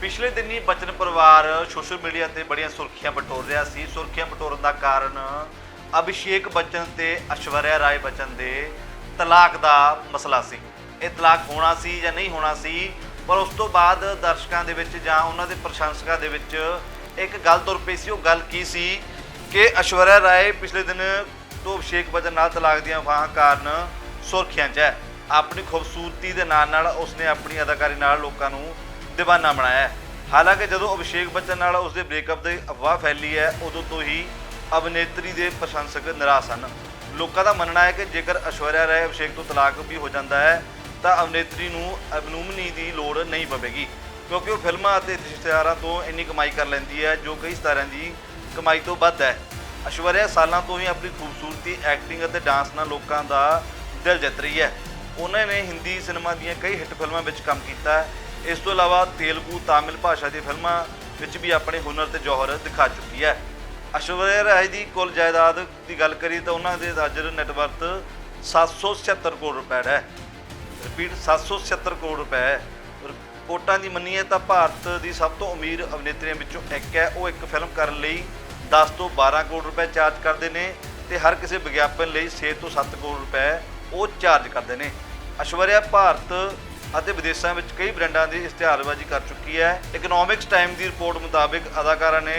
ਪਿਛਲੇ ਦਿਨੀ ਬਚਨ ਪਰਿਵਾਰ ਸੋਸ਼ਲ ਮੀਡੀਆ ਤੇ ਬੜੀਆਂ ਸੁਰਖੀਆਂ ਬਟੋਰ ਰਿਹਾ ਸੀ। ਸੁਰਖੀਆਂ ਬਟੋਰਨ ਦਾ ਕਾਰਨ ਅਭਿਸ਼ੇਕ ਬੱਚਨ ਤੇ ਅਸ਼ਵਰਿਆ ਰਾਏ ਬੱਚਨ ਦੇ ਤਲਾਕ ਦਾ ਮਸਲਾ ਸੀ। ਇਹ ਤਲਾਕ ਹੋਣਾ ਸੀ ਜਾਂ ਨਹੀਂ ਹੋਣਾ ਸੀ, ਪਰ ਉਸ ਤੋਂ ਬਾਅਦ ਦਰਸ਼ਕਾਂ ਦੇ ਵਿੱਚ ਜਾਂ ਉਹਨਾਂ ਦੇ ਪ੍ਰਸ਼ੰਸਕਾਂ ਦੇ ਵਿੱਚ ਇੱਕ ਗੱਲ ਤੁਰ ਪਈ ਸੀ। ਉਹ ਗੱਲ ਕੀ ਸੀ ਕਿ ਐਸ਼ਵਰਿਆ ਰਾਏ ਪਿਛਲੇ ਦਿਨ ਤੋਂ ਅਭਿਸ਼ੇਕ ਬੱਚਨ ਨਾਲ ਤਲਾਕ ਦੀਆਂ ਅਫਵਾਹਾਂ ਕਾਰਨ ਸੁਰਖੀਆਂ 'ਚ ਹੈ। ਆਪਣੀ ਖੂਬਸੂਰਤੀ ਦੇ ਨਾਲ ਨਾਲ ਉਸਨੇ ਆਪਣੀ ਅਦਾਕਾਰੀ ਨਾਲ ਲੋਕਾਂ ਨੂੰ دیਵਾਨਾ ਬਣਾਇਆ ਹੈ। ਹਾਲਾਂਕਿ ਜਦੋਂ ਅਭਿਸ਼ੇਕ ਬੱਚਨ ਨਾਲ ਉਸਦੇ ਬ੍ਰੇਕਅਪ ਦੀ ਅਫਵਾਹ ਫੈਲੀ ਹੈ ਉਦੋਂ ਤੋਂ ਹੀ ਅਭਿਨੇਤਰੀ ਦੇ ਪ੍ਰਸ਼ੰਸਕ ਨਿਰਾਸ਼ ਹਨ ਲੋਕਾਂ ਦਾ ਮੰਨਣਾ ਹੈ ਕਿ ਜੇਕਰ ਐਸ਼ਵਰਿਆ ਰਾਏ ਅਭਿਸ਼ੇਕ ਤੋਂ ਤਲਾਕ ਵੀ ਹੋ ਜਾਂਦਾ ਹੈ ਤਾਂ ਅਭਿਨੇਤਰੀ ਨੂੰ ਅਭਿਨੂਮਨੀ ਦੀ ਲੋੜ ਨਹੀਂ ਪਵੇਗੀ ਕਿਉਂਕਿ ਉਹ ਫਿਲਮਾਂ ਅਤੇ ਇਸ਼ਤਿਹਾਰਾਂ ਤੋਂ ਇੰਨੀ ਕਮਾਈ ਕਰ ਲੈਂਦੀ ਹੈ ਜੋ ਕਈ ਸਤਾਰਿਆਂ ਦੀ ਕਮਾਈ ਤੋਂ ਵੱਧ ਹੈ ਐਸ਼ਵਰਿਆ ਸਾਲਾਂ ਤੋਂ ਹੀ ਆਪਣੀ ਖੂਬਸੂਰਤੀ ਐਕਟਿੰਗ ਅਤੇ ਡਾਂਸ ਨਾਲ ਲੋਕਾਂ ਦਾ ਦਿਲ ਜਿੱਤ ਰਹੀ ਹੈ ਉਹਨਾਂ ਨੇ ਹਿੰਦੀ ਸਿਨੇਮਾ ਦੀਆਂ ਕਈ ਹਿੱਟ ਫਿਲਮਾਂ ਵਿੱਚ ਕੰਮ ਕੀਤਾ ਇਸ ਤੋਂ ਇਲਾਵਾ ਤੇਲਗੂ ਤਾਮਿਲ ਭਾਸ਼ਾ ਦੀਆਂ ਫਿਲਮਾਂ ਵਿੱਚ ਵੀ ਆਪਣੇ ਹੁਨਰ ਤੇ ਜੌਹਰ ਦਿਖਾ ਚੁੱਕੀ ਹੈ। ਐਸ਼ਵਰਿਆ ਰਾਏ ਦੀ ਕੁੱਲ ਜਾਇਦਾਦ ਦੀ ਗੱਲ ਕਰੀ ਤਾਂ ਉਹਨਾਂ ਦੇ ਹਾਜ਼ਰ ਨੈਟਵਰਥ 776 ਕਰੋੜ ਰੁਪਏ ਦਾ ਹੈ ਰਿਪੀਟ 776 ਕਰੋੜ ਰੁਪਏ ਹੈ। ਕੋਟਾਂ ਦੀ ਮੰਨੀਏ ਤਾਂ ਭਾਰਤ ਦੀ ਸਭ ਤੋਂ ਅਮੀਰ ਅਭਿਨੇਤਰੀਆਂ ਵਿੱਚੋਂ ਇੱਕ ਹੈ। ਉਹ ਇੱਕ ਫਿਲਮ ਕਰਨ ਲਈ 10 ਤੋਂ 12 ਕਰੋੜ ਰੁਪਏ ਚਾਰਜ ਕਰਦੇ ਨੇ ਤੇ ਹਰ ਕਿਸੇ ਵਿਗਿਆਪਨ ਲਈ 6 ਤੋਂ 7 ਕਰੋੜ ਰੁਪਏ ਉਹ ਚਾਰਜ ਕਰਦੇ ਨੇ। ਐਸ਼ਵਰਿਆ ਭਾਰਤ ਅਤੇ ਵਿਦੇਸ਼ਾਂ ਵਿੱਚ ਕਈ ਬ੍ਰਾਂਡਾਂ ਦੀ ਇਸ਼ਤਿਹਾਰਬਾਜ਼ੀ ਕਰ ਚੁੱਕੀ ਹੈ। ਇਕਨੋਮਿਕਸ ਟਾਈਮ ਦੀ ਰਿਪੋਰਟ ਮੁਤਾਬਕ ਅਦਾਕਾਰਾ ਨੇ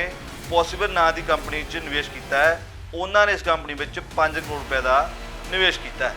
ਪੋਸੀਬਲ ਨਾਂ ਦੀ ਕੰਪਨੀ 'ਚ ਨਿਵੇਸ਼ ਕੀਤਾ ਹੈ। ਉਹਨਾਂ ਨੇ ਇਸ ਕੰਪਨੀ ਵਿੱਚ 5 ਕਰੋੜ ਰੁਪਏ ਦਾ ਨਿਵੇਸ਼ ਕੀਤਾ ਹੈ।